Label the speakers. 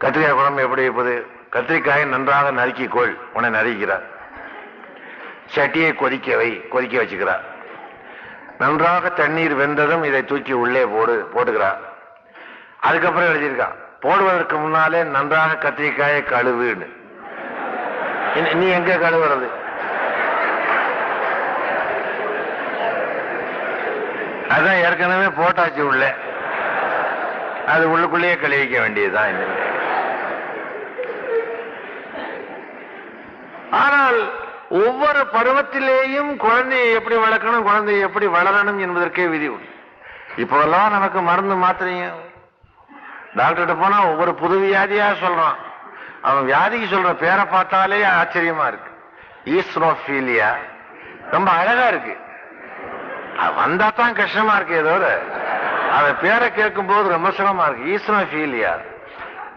Speaker 1: கத்திரிக்காய் குழம்பு எப்படி வைப்பது கத்திரிக்காயை நன்றாக நறுக்கிக்கொள். உன்னை நறுக்கிறார். சட்டியை கொதிக்க வை கொதிக்க வச்சுக்கிறார். நன்றாக தண்ணீர் வெந்ததும் இதை தூக்கி உள்ளே போடு போட்டுக்கிறார். அதுக்கப்புறம் எழுதியிருக்கான் போடுவதற்கு முன்னாலே நன்றாக கத்திரிக்காயை கழுவுன்னு. நீ எங்க கழுவுறது? அதான் ஏற்கனவே போட்டாச்சு உள்ள. அது உள்ளுக்குள்ளேயே கழுவிக்க வேண்டியதுதான் இனிமே. ஆனால் ஒவ்வொரு பருவத்திலேயும் குழந்தையை எப்படி வளர்க்கணும் குழந்தையை எப்படி வளரணும் என்பதற்கே விதி உண்டு. இப்போல்லாம் நமக்கு மருந்து மாத்திரையும் டாக்டர்கிட்ட போனா ஒவ்வொரு புது வியாதியா சொல்றான். அவன் வியாதிக்கு சொல்ற பேரை பார்த்தாலே ஆச்சரியமா இருக்கு. ஈஸ்னோஃபீலியா ரொம்ப அழகா இருக்கு. வந்தா தான் கஷ்டமா இருக்கு ஏதோ அவன் பேரை கேட்கும் போது ரொம்ப சிரமமா இருக்கு. ஈஸ்னோஃபீலியா